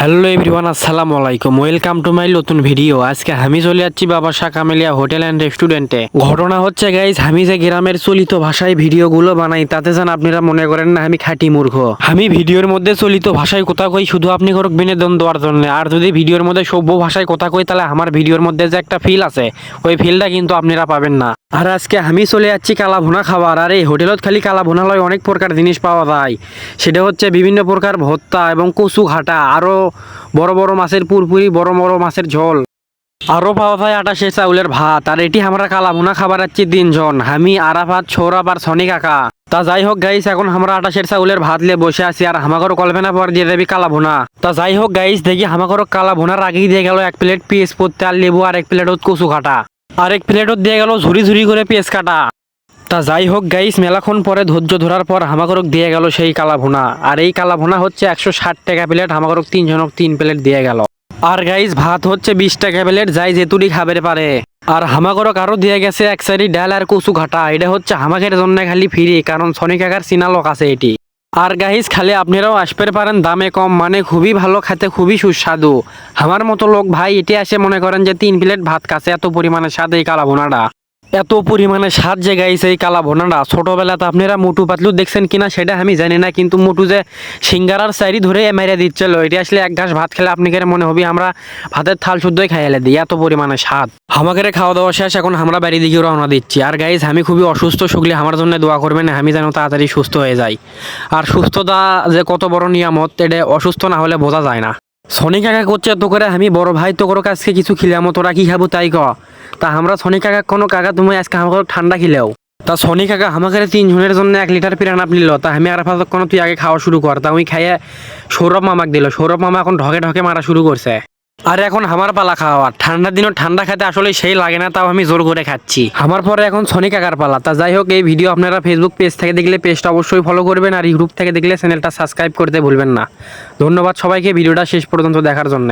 Hello everyone, আসসালামু আলাইকুম। Welcome to my নতুন ভিডিও। আজকে আমি চলে যাচ্ছি বাবা শাহ কামেলিয়া হোটেল অ্যান্ড রেস্টুরেন্টে। ঘটনা হচ্ছে গাইজ আমি যে গ্রামের চলিত ভাষায় ভিডিওগুলো বানাই, তাতে যেন আপনারা মনে করেন না, আমি খাঁটি মূর্খ। আমি ভিডিওর মধ্যে চলিত ভাষায় কথা কই, শুধু আপনি করুক বিনোদন দেওয়ার জন্য। আর যদি ভিডিওর মধ্যে সভ্য ভাষায় কথা কই, তাহলে আমার ভিডিওর মধ্যে যে একটা ফিল আছে, ওই ফিলটা কিন্তু আপনারা পাবেন না। আর আজকে আমি চলে যাচ্ছি কালা ভুনা খাবার। আর এই হোটেলত খালি কালা ভুনা লয় অনেক প্রকার জিনিস পাওয়া যায়। সেটা হচ্ছে বিভিন্ন প্রকার ভর্তা এবং কচু ঘাটা আরও বড় বড় মাছের পুরপুরি, বড় বড় মাছের ঝোল। আরও পাওয়া যায় আটাশে চাউলের ভাত। আর এটি আমরা কালা ভুনা খাবার যাচ্ছি তিনজন। আমি, আরাফাত, সৌরভ আর সনি কাকা। তা যাই হোক গাইস এখন আমরা আটাশের চাউলের ভাত লিয়ে বসে আছি আর হামাগর কল্পনা পর দিয়ে দেবি কালা ভুনা তা যাই হোক গাইস দেখি হামাগর কালা ভুনার আগেই দিয়ে গেল এক প্লেট পিস পড়তে আর লেবু আর এক প্লেট কচু কাটা আর এক প্লেটত দিয়ে গেল ঝুরি ঝুরি করে পেঁয়াজ কাটা। তা যাই হোক গাইস মেলাক্ষণ পরে ধৈর্য ধরার পর হামাগরক দিয়ে গেল সেই কালা ভুনা আর এই কালা ভুনা হচ্ছে একশো ষাট টাকা প্লেট, হামাগরক তিনজনক তিন প্লেট দিয়ে গেল। আর গাইস ভাত হচ্ছে বিশ টাকা প্লেট, যাই যেতুরি খাবার পারে। আর হামাগরক আরও দিয়ে গেছে এক সাইডি ডাল আর কচু ঘাটা, এটা হচ্ছে হামাকের জন্য খালি ফ্রি কারণ সনি কাকার চিনা লোক আছে এটি। আর গাইস খালি আপনারাও আসতে পারেন, দামে কম মানে খুবই ভালো, খেতে খুবই সুস্বাদু। আমার মতো লোক ভাই এটি আসে মনে করেন যে তিন প্লেট ভাত কাছে এত পরিমাণে স্বাদ এই কালা ভুনাটা এত পরিমাণে স্বাদ যে গাইছে এই কালা ভোনাটা ছোটবেলাতে আপনারা মোটু পাতলু দেখছেন কিনা সেটা আমি জানি না, কিন্তু মোটু যে সিঙ্গারার সাইডি ধরে মেরে দিচ্ছিল, এটি আসলে এক ঘাস ভাত খেলে আপনি মনে হবে আমরা ভাতের থাল শুদ্ধই খাইলে দিই, এত পরিমাণে স্বাদ। আমাকে খাওয়া দাওয়া শেষ, এখন আমরা বাড়ি দিকে রওনা দিচ্ছি। আর গাইজ আমি খুবই অসুস্থ, শুকলে আমার জন্য দোয়া করবেন, আমি যেন তাড়াতাড়ি সুস্থ হয়ে যাই। আর সুস্থতা যে কত বড় নিয়ামত, এটা অসুস্থ না হলে বোঝা যায় না। সনি কাকা করছে তো করে আমি বড় ভাই তো করো আজকে কিছু খিলাম, তোরা কি খাব তাই ক। তা আমরা সনি কাকা কোনো কাকা, তুমি আজকে আমাকে ঠান্ডা খিলেও। তা সনি কাকা, আমাকে তিনজনের জন্য এক লিটার পিরান আপনি নিল, তা আমি আর কোনো তুই আগে খাওয়া শুরু কর। তা আমি খাইয়ে সৌরভ মামাক দিল, সৌরভ মামা এখন ঢকে ঢকে মারা শুরু করছে। আর এখন আমার পালা খাওয়া। ঠান্ডার দিনও ঠান্ডা খেতে আসলে সেই লাগে না, তাও আমি জোর করে খাচ্ছি। আমার পরে এখন সনি কাকার পালা। তা যাই হোক, এই ভিডিও আপনারা ফেসবুক পেজ থেকে দেখলে পেজটা অবশ্যই ফলো করবেন আর ইউটিউব থেকে দেখলে চ্যানেলটা সাবস্ক্রাইব করতে ভুলবেন না। ধন্যবাদ সবাইকে, ভিডিওটা শেষ পর্যন্ত দেখার জন্য।